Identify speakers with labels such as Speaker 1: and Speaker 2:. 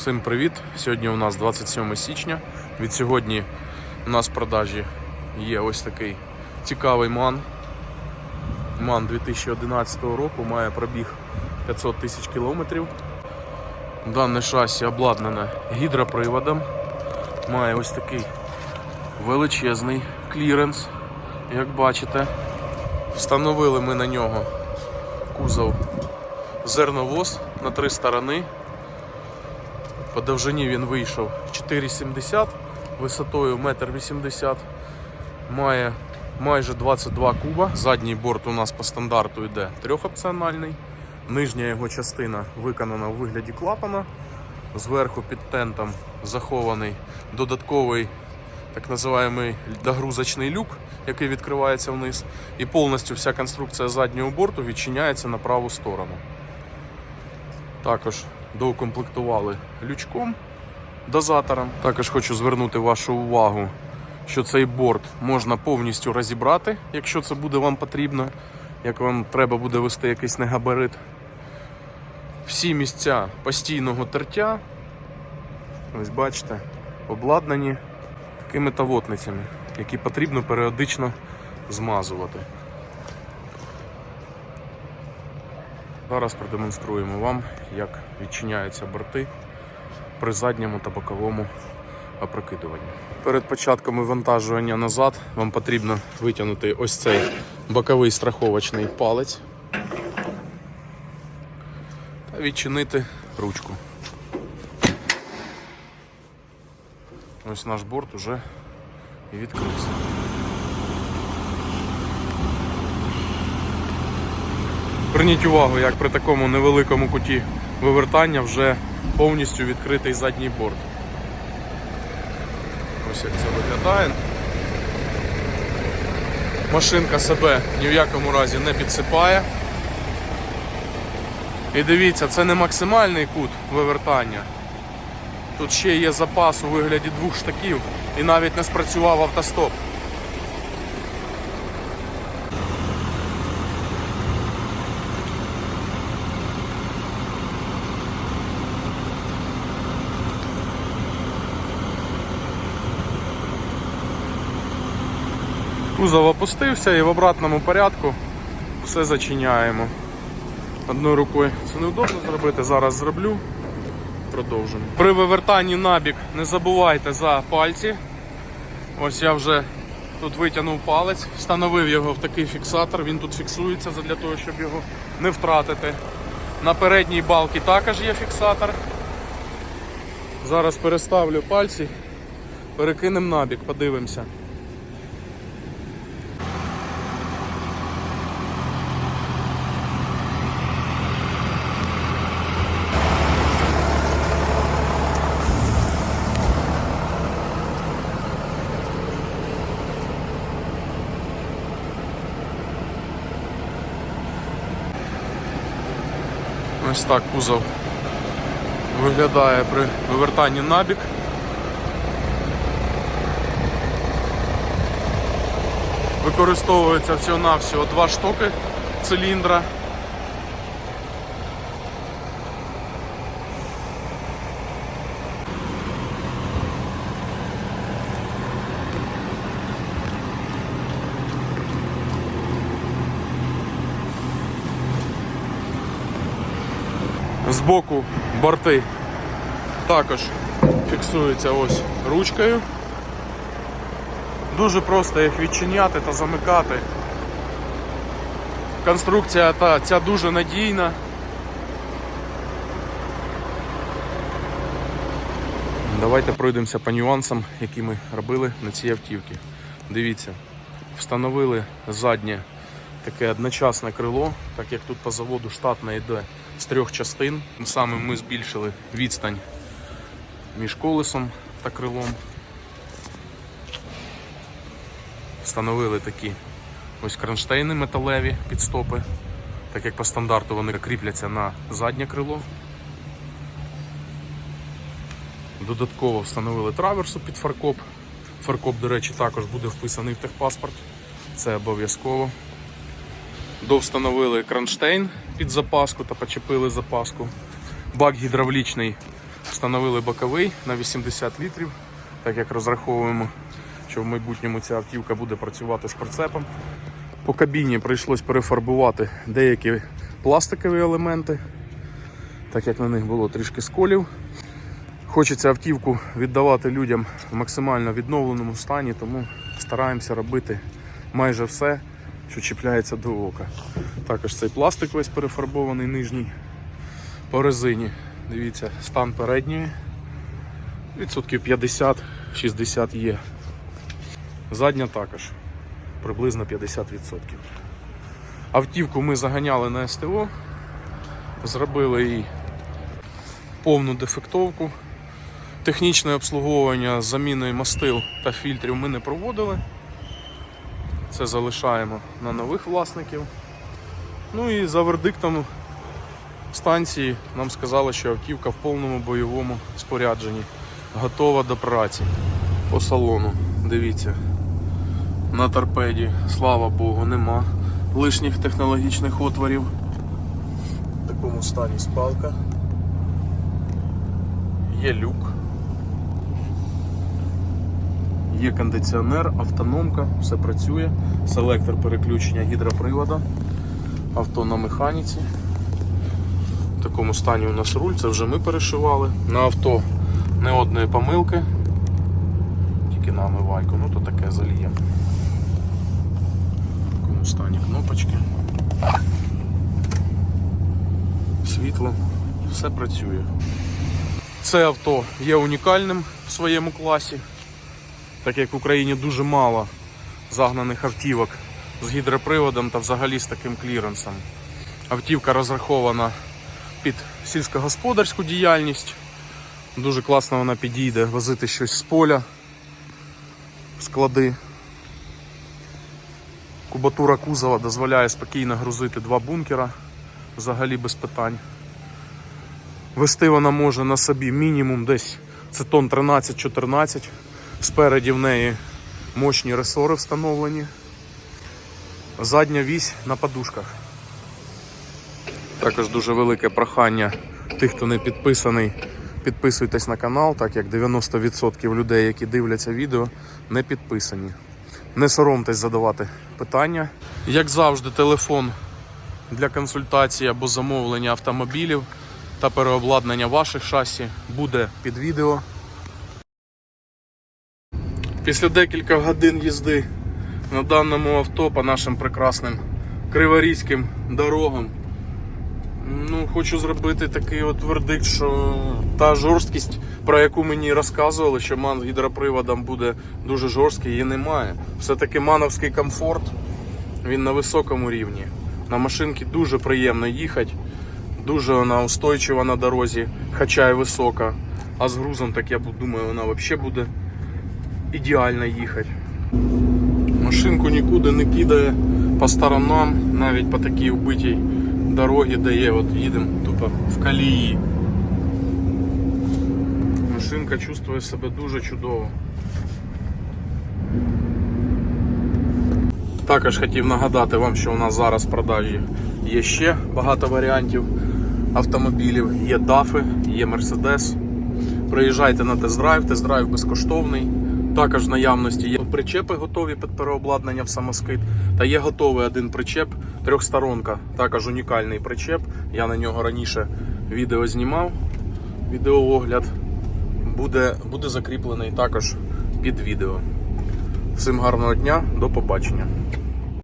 Speaker 1: Всім привіт! Сьогодні у нас 27 січня. Від сьогодні у нас в продажі є ось такий цікавий ман. Ман 2011 року має пробіг 500 тисяч кілометрів. Дане шасі обладнане гідроприводом. Має ось такий величезний кліренс, як бачите. Встановили ми на нього кузов зерновоз на три сторони. По довжині він вийшов 4,70, висотою 1,80 м. Має майже 22 куба. Задній борт у нас по стандарту йде трьохопціональний. Нижня його частина виконана у вигляді клапана. Зверху під тентом захований додатковий так називаємий догрузочний люк, який відкривається вниз. І повністю вся конструкція заднього борту відчиняється на праву сторону. Також доукомплектували лючком дозатором. Також хочу звернути вашу увагу, що цей борт можна повністю розібрати, якщо це буде вам потрібно, як вам треба буде вести якийсь негабарит. Всі місця постійного тертя, ось бачите, обладнані такими тавотницями, які потрібно періодично змазувати. Зараз продемонструємо вам, як відчиняються борти при задньому та боковому опрокидуванні. Перед початком вивантажування назад вам потрібно витягнути ось цей боковий страховочний палець та відчинити ручку. Ось наш борт уже відкрився. Зверніть увагу, як при такому невеликому куті вивертання вже повністю відкритий задній борт. Ось як це виглядає. Машинка себе ні в якому разі не підсипає. І дивіться, це не максимальний кут вивертання. Тут ще є запас у вигляді двох штаків і навіть не спрацював автостоп. Кузов опустився і в обратному порядку все зачиняємо. Одною рукою це неудобно зробити, зараз зроблю. Продовжимо. При вивертанні набік не забувайте за пальці. Ось я вже тут витягнув палець, встановив його в такий фіксатор, він тут фіксується для того, щоб його не втратити. На передній балці також є фіксатор. Зараз переставлю пальці, перекинемо набік, подивимося. Ось так кузов виглядає при вивертанні набік. Використовується всього-навсього два штоки циліндра. Збоку борти також фіксуються ось ручкою. Дуже просто їх відчиняти та замикати. Конструкція та ця дуже надійна. Давайте пройдемося по нюансам, які ми робили на цій автівці. Дивіться, встановили заднє таке одночасне крило, так як тут по заводу штатне йде з трьох частин. Тим самим ми збільшили відстань між колесом та крилом. Встановили такі ось кронштейни металеві під стопи, так як по стандарту вони кріпляться на заднє крило. Додатково встановили траверсу під фаркоп. Фаркоп, до речі, також буде вписаний в техпаспорт. Це обов'язково. Довстановили кронштейн під запаску та почепили запаску. Бак гідравлічний Встановили боковий на 80 літрів, так як розраховуємо, що в майбутньому ця автівка буде працювати з прицепом. По кабіні прийшлось перефарбувати деякі пластикові елементи, так як на них було трішки сколів. Хочеться автівку віддавати людям в максимально відновленому стані, тому стараємося робити майже все, що чіпляється до ока. Також цей пластик весь перефарбований нижній по резині. Дивіться, стан передньої. Відсотків 50-60 є. Задня також приблизно 50%. Автівку ми заганяли на СТО, зробили їй повну дефектовку. Технічне обслуговування заміною мастил та фільтрів ми не проводили. Це залишаємо на нових власників. Ну і за вердиктом станції нам сказали, що автівка в повному бойовому спорядженні, готова до праці. По салону, дивіться, на торпеді, слава Богу, нема лишніх технологічних отворів. В такому стані спалка. Є люк. Є кондиціонер, автономка, все працює, селектор переключення гідропривода, авто на механіці. В такому стані у нас руль, це вже ми перешивали. На авто не одної помилки, тільки на омивайку, ну то таке заліємо. В такому стані кнопочки. Світло, все працює. Це авто є унікальним в своєму класі, так як в Україні дуже мало загнаних автівок з гідроприводом та взагалі з таким кліренсом. Автівка розрахована під сільськогосподарську діяльність. Дуже класно вона підійде возити щось з поля, склади. Кубатура кузова дозволяє спокійно грузити два бункера взагалі без питань. Вести вона може на собі мінімум десь це тон 13-14. Спереді в неї мощні ресори встановлені. Задня вісь на подушках. Також дуже велике прохання тих, хто не підписаний, підписуйтесь на канал, так як 90% людей, які дивляться відео, не підписані. Не соромтесь задавати питання. Як завжди, телефон для консультації або замовлення автомобілів та переобладнання ваших шасі буде під відео. Після декілька годин їзди на даному авто по нашим прекрасним криворізьким дорогам. Ну, хочу зробити такий от вердикт, що та жорсткість, про яку мені розказували, що ман з гідроприводом буде дуже жорсткий, її немає. Все-таки мановський комфорт, він на високому рівні. На машинці дуже приємно їхати, дуже вона устойчива на дорозі, хоча й висока. А з грузом, так я думаю, вона взагалі буде ідеально їхати. Машинку нікуди не кидає по сторонам, навіть по такій вбитій дорогі, де є, от їдемо тупо в колії. Машинка чувствує себе дуже чудово. Також хотів нагадати вам, що у нас зараз в продажі є ще багато варіантів автомобілів. Є дафи, є Мерседес. Приїжджайте на тест-драйв, тест-драйв безкоштовний. Також в наявності є причепи готові під переобладнання в самоскид. Та є готовий один причеп, трьохсторонка, також унікальний причеп. Я на нього раніше відео знімав. Відеоогляд буде, буде закріплений також під відео. Всім гарного дня, до побачення.